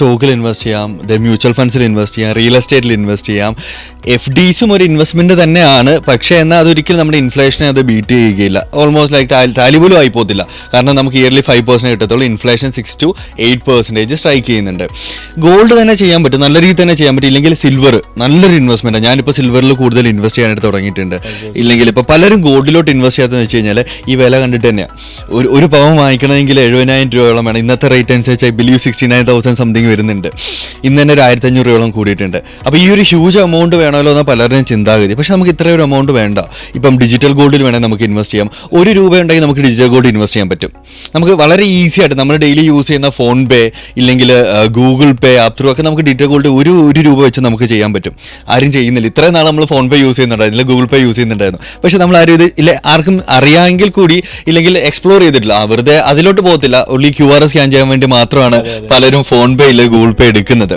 സ്റ്റോക്കിൽ ഇൻവെസ്റ്റ് ചെയ്യാം then mutual ഫണ്ട്സിൽ ഇൻവെസ്റ്റ് ചെയ്യാം റിയൽ എസ്റ്റേറ്റിൽ ഇൻവെസ്റ്റ് ചെയ്യാം. എഫ് ഡിസും ഒരു ഇൻവെസ്റ്റ്മെന്റ് തന്നെയാണ് പക്ഷേ എന്നാൽ അതൊരിക്കലും നമ്മുടെ ഇൻഫ്ലേഷനെ അത് ബീറ്റ് ചെയ്യുകയില്ല. ഓൾമോസ്റ്റ് ലൈക്ക് ടാലി പോലും ആയി പോകത്തില്ല. കാരണം നമുക്ക് ഇയർലി ഫൈവ് പെർസെന്റ് കിട്ടത്തുള്ളൂ inflation six to eight percentage strike ചെയ്യുന്നുണ്ട്. ഗോൾഡ് തന്നെ ചെയ്യാൻ പറ്റും നല്ല രീതിയിൽ തന്നെ ചെയ്യാൻ പറ്റും ഇല്ലെങ്കിൽ സിൽവർ നല്ലൊരു ഇൻവെസ്റ്റ്മെന്റ് ഞാനിപ്പോൾ സിൽവറിൽ കൂടുതൽ ഇൻവെസ്റ്റ് ചെയ്യാനായിട്ട് തുടങ്ങിയിട്ടുണ്ട്. ഇല്ലെങ്കിൽ ഇപ്പോൾ പലരും ഗോൾഡിലോട്ട് ഇൻവെസ്റ്റ് ചെയ്യാത്തതെന്ന് വെച്ച് കഴിഞ്ഞാൽ ഈ വില കണ്ടിട്ട് തന്നെയാണ് ഒരു ഒരു പവൻ വാങ്ങിക്കണമെങ്കിൽ എഴുപതിനായിരം രൂപയോളം വേണം. ഇന്നത്തെ റേറ്റ് അനുസരിച്ച് I believe sixty nine thousand something വരുന്നുണ്ട്. ഇന്ന് തന്നെ ഒരു ആയിരത്തി അഞ്ഞൂറ് രൂപയോളം കൂടിയിട്ടുണ്ട്. അപ്പോൾ ഈ ഒരു ഹ്യൂജ് എമൗണ്ട് വേണമല്ലോ എന്ന പലരുടെയും ചിന്താഗതി. പക്ഷേ നമുക്ക് ഇത്ര ഒരു എമൗണ്ട് വേണ്ട. ഇപ്പം ഡിജിറ്റൽ ഗോൾഡിൽ വേണമെങ്കിൽ നമുക്ക് ഇൻവെസ്റ്റ് ചെയ്യാം. ഒരു രൂപ ഉണ്ടെങ്കിൽ നമുക്ക് ഡിജിറ്റൽ ഗോൾഡ് ഇൻവെസ്റ്റ് ചെയ്യാൻ പറ്റും. നമുക്ക് വളരെ ഈസി ആയിട്ട് നമ്മൾ ഡെയിലി യൂസ് ചെയ്യുന്ന ഫോൺ പേ ഇല്ലെങ്കിൽ ഗൂഗിൾ പേ ആപ്പ് ത്രൂ ഒക്കെ നമുക്ക് ഡിജിറ്റൽ ഗോൾഡ് ഒരു ഒരു രൂപ വെച്ച് നമുക്ക് ചെയ്യാൻ പറ്റും. ആരും ചെയ്യുന്നില്ല. ഇത്രയും നാൾ നമ്മൾ ഫോൺ പേ യൂസ് ചെയ്യുന്നുണ്ടായിരുന്നില്ല ഗൂഗിൾ പേ യൂസ് ചെയ്യുന്നുണ്ടായിരുന്നു. പക്ഷെ നമ്മൾ ആരും ഇത് ഇല്ല ആർക്കും അറിയാമെങ്കിൽ കൂടി ഇല്ലെങ്കിൽ എക്സ്പ്ലോർ ചെയ്തിട്ടില്ല. വെറുതെ അതിലോട്ട് പോകത്തില്ല. ഒള്ളി ക്യു ആർ സ്കാൻ ചെയ്യാൻ വേണ്ടി മാത്രമാണ് പലരും ഫോൺ പേ ഇല്ലെങ്കിൽ ഗൂഗിൾ പേ എടുക്കുന്നത്.